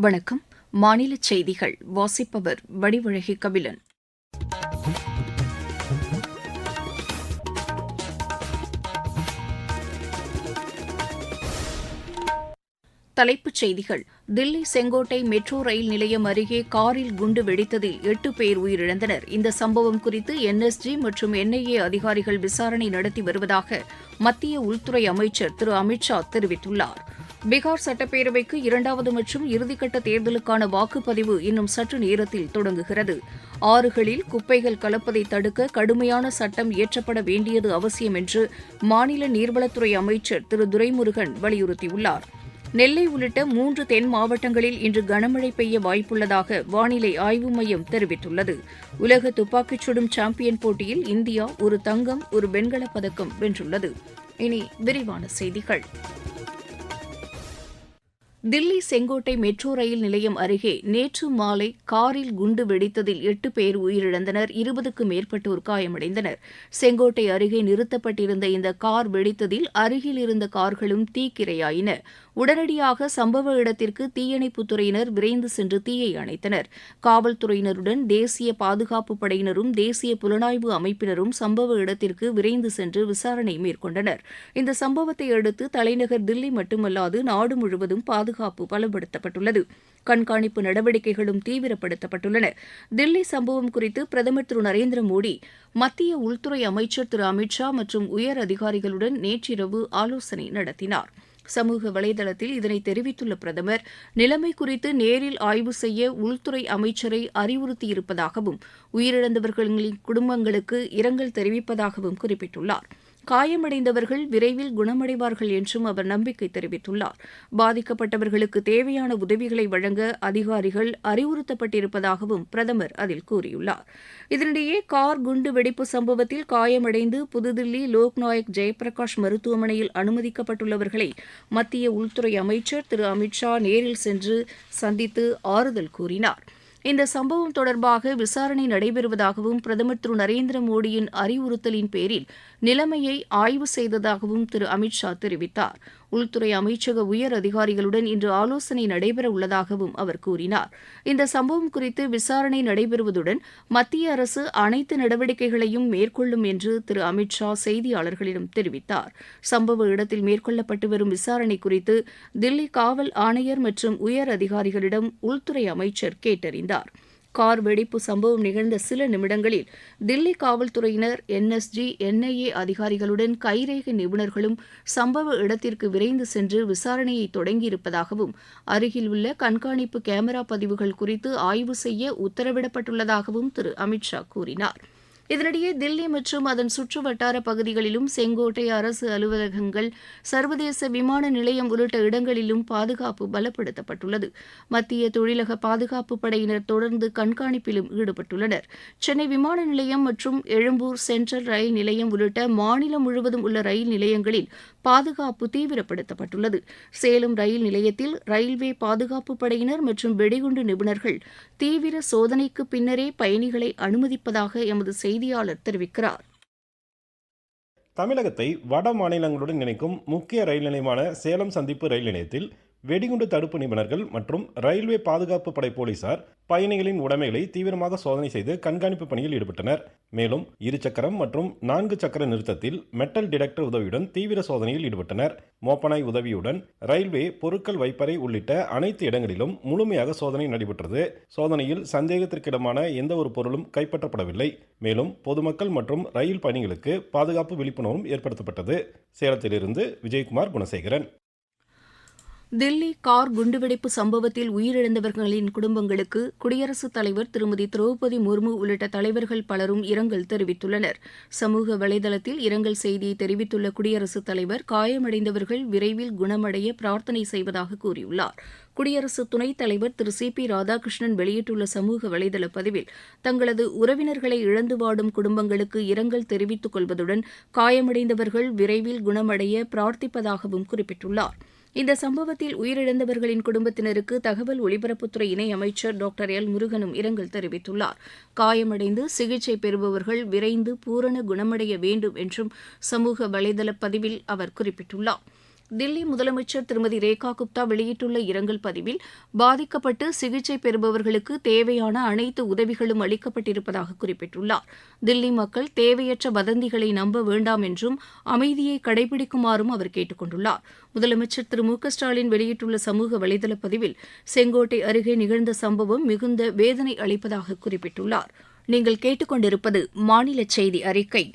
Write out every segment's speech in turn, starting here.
வணக்கம். மாநில செய்திகள். வாசிப்பவர் வடிவழகி கபிலன். தலைப்புச் செய்திகள். தில்லி செங்கோட்டை மெட்ரோ ரயில் நிலையம் அருகே காரில் குண்டு வெடித்ததில் எட்டு பேர் உயிரிழந்தனர். இந்த சம்பவம் குறித்து என்எஸ்ஜி மற்றும் என்ஐஏ அதிகாரிகள் விசாரணை நடத்தி வருவதாக மத்திய உள்துறை அமைச்சர் திரு அமித் ஷா தெரிவித்துள்ளார். பீகார் சட்டப்பேரவைக்கு இரண்டாவது மற்றும் இறுதிக்கட்ட தேர்தலுக்கான வாக்குப்பதிவு இன்னும் சற்று நேரத்தில் தொடங்குகிறது. ஆறுகளில் குப்பைகள் கலப்பதை தடுக்க கடுமையான சட்டம் இயற்றப்பட வேண்டியது அவசியம் என்று மாநில நீர்வளத்துறை அமைச்சர் திரு துரைமுருகன் வலியுறுத்தியுள்ளார். நெல்லை உள்ளிட்ட மூன்று தென் மாவட்டங்களில் இன்று கனமழை பெய்ய வாய்ப்புள்ளதாக வானிலை ஆய்வு மையம் தெரிவித்துள்ளது. உலக துப்பாக்கிச் சுடும் சாம்பியன் போட்டியில் இந்தியா ஒரு தங்கம் ஒரு வெண்கலப் பதக்கம் வென்றுள்ளது. இனி விரிவான செய்திகள். தில்லி செங்கோட்டை மெட்ரோ ரயில் நிலையம் அருகே நேற்று மாலை காரில் குண்டு வெடித்ததில் எட்டு பேர் உயிரிழந்தனர் இருபதுக்கும் மேற்பட்டோர் காயமடைந்தனர். செங்கோட்டை அருகே நிறுத்தப்பட்டிருந்த இந்த கார் வெடித்ததில் அருகில் இருந்த கார்களும் தீக்கிரையாயின. உடனடியாக சம்பவ இடத்திற்கு தீயணைப்புத்துறையினர் விரைந்து சென்று தீயை அணைத்தனர். காவல்துறையினருடன் தேசிய பாதுகாப்பு படையினரும் தேசிய புலனாய்வு அமைப்பினரும் சம்பவ இடத்திற்கு விரைந்து சென்று விசாரணை மேற்கொண்டனர். இந்த சம்பவத்தை அடுத்து தலைநகர் தில்லி மட்டுமல்லாது நாடு முழுவதும் பாதுகாப்பு பலப்படுத்தப்பட்டுள்ளது. கண்காணிப்பு நடவடிக்கைகளும் தீவிரப்படுத்தப்பட்டுள்ளன. தில்லி சம்பவம் குறித்து பிரதமர் திரு நரேந்திர மோடி மத்திய உள்துறை அமைச்சர் திரு அமித் ஷா மற்றும் உயர் அதிகாரிகளுடன் நேற்றிரவு ஆலோசனை நடத்தினார். சமூக வலைதளத்தில் இதனை தெரிவித்துள்ள பிரதமர் நிலைமை குறித்து நேரில் ஆய்வு செய்ய உள்துறை அமைச்சரை அறிவுறுத்தியிருப்பதாகவும் உயிரிழந்தவர்களின் குடும்பங்களுக்கு இரங்கல் தெரிவிப்பதாகவும் குறிப்பிட்டுள்ளார். காயமடைந்தவர்கள் விரைவில் குணமடைவார்கள் என்றும் அவர் நம்பிக்கை தெரிவித்துள்ளார். பாதிக்கப்பட்டவர்களுக்கு தேவையான உதவிகளை வழங்க அதிகாரிகள் அறிவுறுத்தப்பட்டிருப்பதாகவும் பிரதமர் அதில் கூறியுள்ளார். இதனிடையே கார் குண்டு வெடிப்பு சம்பவத்தில் காயமடைந்து புதுதில்லி லோக்நாயக் ஜெயபிரகாஷ் மருத்துவமனையில் அனுமதிக்கப்பட்டுள்ளவர்களை மத்திய உள்துறை அமைச்சர் திரு அமித்ஷா நேரில் சென்று சந்தித்து ஆறுதல் கூறினார். இந்த சம்பவம் தொடர்பாக விசாரணை நடைபெறுவதாகவும் பிரதமர் திரு நரேந்திர மோடியின் அறிவுறுத்தலின் பேரில் நிலைமையை ஆய்வு செய்ததாகவும் திரு அமித் ஷா தெரிவித்தார். உள்துறை அமைச்சக உயர் அதிகாரிகளுடன் இன்று ஆலோசனை நடைபெற உள்ளதாகவும் அவர் கூறினார். இந்த சம்பவம் குறித்து விசாரணை நடைபெறுவதுடன் மத்திய அரசு அனைத்து நடவடிக்கைகளையும் மேற்கொள்ளும் என்று திரு அமித் ஷா செய்தியாளர்களிடம் தெரிவித்தார். சம்பவ இடத்தில் மேற்கொள்ளப்பட்டு வரும் விசாரணை குறித்து தில்லி காவல் ஆணையர் மற்றும் உயர் அதிகாரிகளிடம் உள்துறை அமைச்சர் கேட்டறிந்தார். கார் வெடிப்பு சம்பவம் நிகழ்ந்த சில நிமிடங்களில் தில்லி காவல்துறையினர் என்எஸ்ஜி என்ஐஏ அதிகாரிகளுடன் கைரேகை நிபுணர்களும் சம்பவ இடத்திற்கு விரைந்து சென்று விசாரணையை தொடங்கியிருப்பதாகவும் அருகில் உள்ள கண்காணிப்பு கேமரா பதிவுகள் குறித்து ஆய்வு செய்ய உத்தரவிடப்பட்டுள்ளதாகவும் திரு. அமித்ஷா கூறினாா் கூறினார். இதனிடையே தில்லி மற்றும் அதன் சுற்று வட்டார பகுதிகளிலும் செங்கோட்டை அரசு அலுவலகங்கள் சர்வதேச விமான நிலையம் உள்ளிட்ட இடங்களிலும் பாதுகாப்பு பலப்படுத்தப்பட்டுள்ளது. மத்திய தொழிலக பாதுகாப்பு படையினர் தொடர்ந்து கண்காணிப்பிலும் ஈடுபட்டுள்ளனர். சென்னை விமான நிலையம் மற்றும் எழும்பூர் சென்ட்ரல் ரயில் நிலையம் உள்ளிட்ட மாநிலம் முழுவதும் உள்ள ரயில் நிலையங்களில் பாதுகாப்பு தீவிரப்படுத்தப்பட்டுள்ளது. சேலம் ரயில் நிலையத்தில் ரயில்வே பாதுகாப்பு படையினர் மற்றும் வெடிகுண்டு நிபுணர்கள் தீவிர சோதனைக்கு பின்னரே பயணிகளை அனுமதிப்பதாக எமது செய்தியாளர் தெரிவிக்கிறார். தமிழகத்தை வட மாநிலங்களுடன் இணைக்கும் முக்கிய ரயில் நிலையமான சேலம் சந்திப்பு ரயில் நிலையத்தில் வெடிகுண்டு தடுப்பு நிபுணர்கள் மற்றும் ரயில்வே பாதுகாப்பு படை போலீசார் பயணிகளின் உடைமைகளை தீவிரமாக சோதனை செய்து கண்காணிப்பு பணியில் ஈடுபட்டனர். மேலும் இரு சக்கரம் மற்றும் நான்கு சக்கர நிறுத்தத்தில் மெட்டல் டிடெக்டர் உதவியுடன் தீவிர சோதனையில் ஈடுபட்டனர். மோப்பனாய் உதவியுடன் ரயில்வே பொருட்கள் வைப்பறை உள்ளிட்ட அனைத்து இடங்களிலும் முழுமையாக சோதனை நடைபெற்றது. சோதனையில் சந்தேகத்திற்கிடமான எந்த ஒரு பொருளும் கைப்பற்றப்படவில்லை. மேலும் பொதுமக்கள் மற்றும் ரயில் பயணிகளுக்கு பாதுகாப்பு விழிப்புணர்வும் ஏற்படுத்தப்பட்டது. சேலத்திலிருந்து விஜயகுமார் குணசேகரன். தில்லி கார் குண்டுவெடிப்பு சம்பவத்தில் உயிரிழந்தவர்களின் குடும்பங்களுக்கு குடியரசுத் தலைவர் திருமதி திரௌபதி முர்மு உள்ளிட்ட தலைவர்கள் பலரும் இரங்கல் தெரிவித்துள்ளனர். சமூக வலைதளத்தில் இரங்கல் செய்தியை தெரிவித்துள்ள குடியரசுத் தலைவர் காயமடைந்தவர்கள் விரைவில் குணமடைய பிரார்த்தனை செய்வதாக கூறியுள்ளார். குடியரசு துணைத் தலைவர் திரு சி பி ராதாகிருஷ்ணன் வெளியிட்டுள்ள சமூக வலைதள பதிவில் தங்களது உறவினர்களை இழந்து வாடும் குடும்பங்களுக்கு இரங்கல் தெரிவித்துக் கொள்வதுடன் காயமடைந்தவர்கள் விரைவில் குணமடைய பிரார்த்திப்பதாகவும் குறிப்பிட்டுள்ளார். இந்த சம்பவத்தில் உயிரிழந்தவர்களின் குடும்பத்தினருக்கு தகவல் ஒலிபரப்புத்துறை இணையமைச்சர் டாக்டர் எல் முருகனும் இரங்கல் தெரிவித்துள்ளார். காயமடைந்து சிகிச்சை பெறுபவர்கள் விரைந்து பூரண குணமடைய வேண்டும் என்றும் சமூக வலைதள பதிவில் அவர் குறிப்பிட்டுள்ளார். தில்லி முதலமைச்சர் திருமதி ரேகா குப்தா வெளியிட்டுள்ள இரங்கல் பதிவில் பாதிக்கப்பட்டு சிகிச்சை பெறுபவர்களுக்கு தேவையான அனைத்து உதவிகளும் அளிக்கப்பட்டிருப்பதாக குறிப்பிட்டுள்ளார். தில்லி மக்கள் தேவையற்ற வதந்திகளை நம்ப வேண்டாம் என்றும் அமைதியை கடைபிடிக்குமாறும் அவர் கேட்டுக் கொண்டுள்ளார் முதலமைச்சர் திரு மு க ஸ்டாலின் வெளியிட்டுள்ள சமூக வலைதள பதிவில் செங்கோட்டை அருகே நிகழ்ந்த சம்பவம் மிகுந்த வேதனை அளிப்பதாக குறிப்பிட்டுள்ளார். நீங்கள் கேட்டுக்கொண்டிருப்பது மாநில செய்தி அறிக்கை.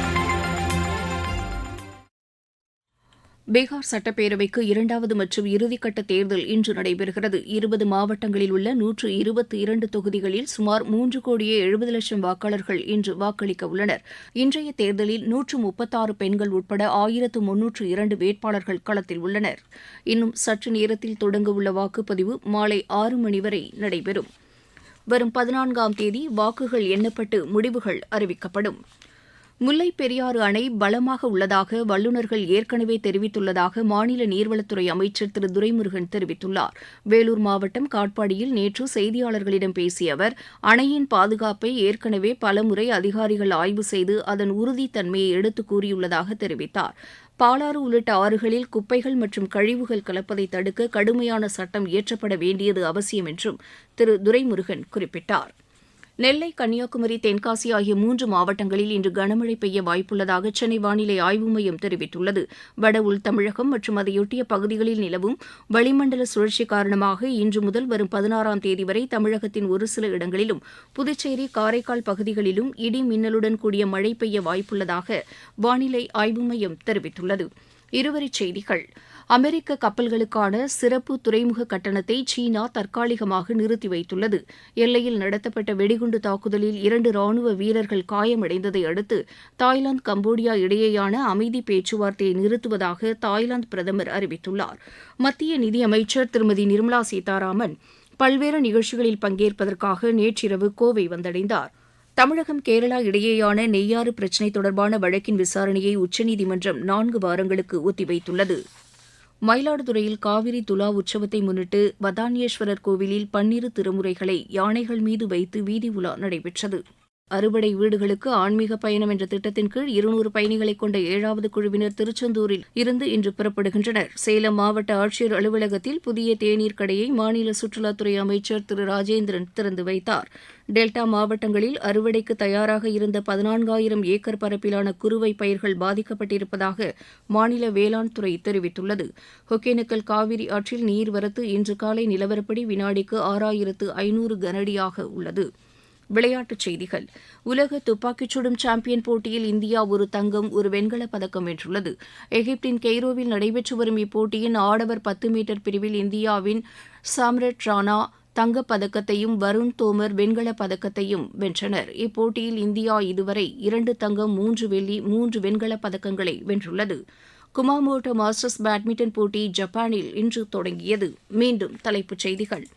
பீகார் சட்டப்பேரவைக்கு இரண்டாவது மற்றும் இறுதிக்கட்ட தேர்தல் இன்று நடைபெறுகிறது. இருபது மாவட்டங்களில் உள்ள நூற்று இருபத்தி இரண்டு தொகுதிகளில் சுமார் மூன்று கோடியே எழுபது லட்சம் வாக்காளர்கள் இன்று வாக்களிக்க உள்ளனர். இன்றைய தேர்தலில் நூற்று முப்பத்தாறு பெண்கள் உட்பட ஆயிரத்து முன்னூற்று இரண்டு வேட்பாளர்கள் களத்தில் உள்ளனர். இன்னும் சற்று நேரத்தில் தொடங்கவுள்ள வாக்குப்பதிவு மாலை ஆறு மணி வரை நடைபெறும். வரும் பதினான்காம் தேதி வாக்குகள் எண்ணப்பட்டு முடிவுகள் அறிவிக்கப்படும். முல்லைப் பெரியாறு அணை பலமாக உள்ளதாக வல்லுநர்கள் ஏற்கனவே தெரிவித்துள்ளதாக மாநில நீர்வளத்துறை அமைச்சர் திரு துரைமுருகன் தெரிவித்துள்ளார். வேலூர் மாவட்டம் காட்பாடியில் நேற்று செய்தியாளர்களிடம் பேசிய அவர் அணையின் பாதுகாப்பை ஏற்கனவே பலமுறை அதிகாரிகள் ஆய்வு செய்து அதன் உறுதித்தன்மையை எடுத்து கூறியுள்ளதாக தெரிவித்தார். பாலாறு உள்ளிட்ட ஆறுகளில் குப்பைகள் மற்றும் கழிவுகள் கலப்பதை தடுக்க கடுமையான சட்டம் இயற்றப்பட வேண்டியது அவசியம் என்றும் திரு துரைமுருகன் குறிப்பிட்டார். நெல்லை கன்னியாகுமரி தென்காசி ஆகிய மூன்று மாவட்டங்களில் இன்று கனமழை பெய்ய வாய்ப்புள்ளதாக சென்னை வானிலை ஆய்வு மையம் தெரிவித்துள்ளது. வட உள் தமிழகம் மற்றும் அதையொட்டிய பகுதிகளில் நிலவும் வளிமண்டல சுழற்சி காரணமாக இன்று முதல் வரும் பதினாறாம் தேதி வரை தமிழகத்தின் ஒரு சில இடங்களிலும் புதுச்சேரி காரைக்கால் பகுதிகளிலும் இடி மின்னலுடன் கூடிய மழை பெய்ய வாய்ப்புள்ளதாக வானிலை ஆய்வு மையம் தெரிவித்துள்ளது. இருவரிச் செய்திகள். அமெரிக்க கப்பல்களுக்கான சிறப்பு துறைமுக கட்டணத்தை சீனா தற்காலிகமாக நிறுத்தி வைத்துள்ளது. எல்லையில் நடத்தப்பட்ட வெடிகுண்டு தாக்குதலில் இரண்டு ராணுவ வீரர்கள் காயமடைந்ததை அடுத்து தாய்லாந்து கம்போடியா இடையேயான அமைதி பேச்சுவார்த்தையை நிறுத்துவதாக தாய்லாந்து பிரதமர் அறிவித்துள்ளார். மத்திய நிதியமைச்சர் திருமதி நிர்மலா சீதாராமன் பல்வேறு நிகழ்ச்சிகளில் பங்கேற்பதற்காக நேற்றிரவு கோவை வந்தடைந்தார். தமிழகம் கேரளா இடையேயான நெய்யாறு பிரச்சினை தொடர்பான வழக்கின் விசாரணையை உச்சநீதிமன்றம் நான்கு வாரங்களுக்கு ஒத்திவைத்துள்ளது. மயிலாடுதுறையில் காவிரி துலா உற்சவத்தை முன்னிட்டு வதானியேஸ்வரர் கோவிலில் பன்னிரு திருமுறைகளை யானைகள் மீது வைத்து வீதி உலா நடைபெற்றது. அறுபடை வீடுகளுக்கு ஆன்மீக பயணம் என்ற திட்டத்தின் கீழ் இருநூறு பயணிகளை கொண்ட ஏழாவது குழுவினர் திருச்செந்தூரில் இருந்து இன்று புறப்படுகின்றனர். சேலம் மாவட்ட ஆட்சியர் அலுவலகத்தில் புதிய தேநீர் கடையை மாநில சுற்றுலாத்துறை அமைச்சர் திரு ராஜேந்திரன் திறந்து வைத்தார். டெல்டா மாவட்டங்களில் அறுவடைக்கு தயாராக இருந்த பதினான்காயிரம் ஏக்கர் பரப்பிலான குறுவை பயிர்கள் பாதிக்கப்பட்டிருப்பதாக மாநில வேளாண் துறை தெரிவித்துள்ளது. ஒகேனக்கல் காவிரி ஆற்றில் நீர்வரத்து இன்று காலை நிலவரப்படி வினாடிக்கு ஆறாயிரத்து ஐநூறு கனஅடியாக உள்ளது. விளையாட்டுச் செய்திகள். உலக துப்பாக்கிச் சுடும் சாம்பியன் போட்டியில் இந்தியா ஒரு தங்கம் ஒரு வெண்கலப் பதக்கம் வென்றுள்ளது. எகிப்தின் கெய்ரோவில் நடைபெற்று வரும் இப்போட்டியின் ஆடவர் பத்து மீட்டர் பிரிவில் இந்தியாவின் சாம்ரட் ராணா தங்கப் பதக்கத்தையும் வருண் தோமர் வெண்கலப் பதக்கத்தையும் வென்றனர். இப்போட்டியில் இந்தியா இதுவரை இரண்டு தங்கம் மூன்று வெள்ளி மூன்று வெண்கலப் பதக்கங்களை வென்றுள்ளது. குமாமோட்டோ மாஸ்டர்ஸ் பேட்மிண்டன் போட்டி ஜப்பானில் இன்று தொடங்கியது. மீண்டும் தலைப்புச் செய்திகள்.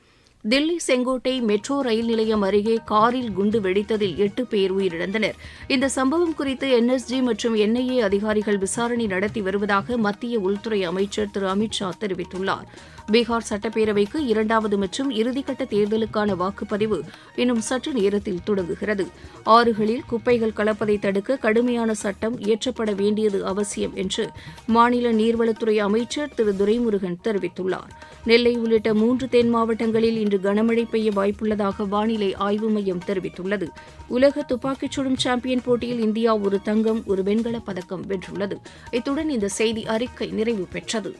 தில்லி செங்கோட்டை மெட்ரோ ரயில் நிலையம் அருகே காரில் குண்டு வெடித்ததில் எட்டு பேர் உயிரிழந்தனர். இந்த சம்பவம் குறித்து என்எஸ்ஜி மற்றும் என்ஐஏ அதிகாரிகள் விசாரணை நடத்தி வருவதாக மத்திய உள்துறை அமைச்சர் திரு அமித்ஷா தெரிவித்துள்ளார். பீகார் சட்டப்பேரவைக்கு இரண்டாவது மற்றும் இறுதிக்கட்ட தேர்தலுக்கான வாக்குப்பதிவு இன்னும் சற்று நேரத்தில் தொடங்குகிறது. ஆறுகளில் குப்பைகள் கலப்பதை தடுக்க கடுமையான சட்டம் இயற்றப்பட வேண்டியது அவசியம் என்று மாநில நீர்வளத்துறை அமைச்சர் திரு துரைமுருகன் தெரிவித்துள்ளார். நெல்லை உள்ளிட்ட மூன்று தென் மாவட்டங்களில் இன்று இன்று கனமழை பெய்ய வாய்ப்புள்ளதாக வானிலை ஆய்வு மையம் தெரிவித்துள்ளது. உலக துப்பாக்கிச் சுடும் சாம்பியன் போட்டியில் இந்தியா ஒரு தங்கம் ஒரு வெண்கலப் பதக்கம் வென்றுள்ளது. இத்துடன் இந்த செய்தி அறிக்கை நிறைவு பெற்றது.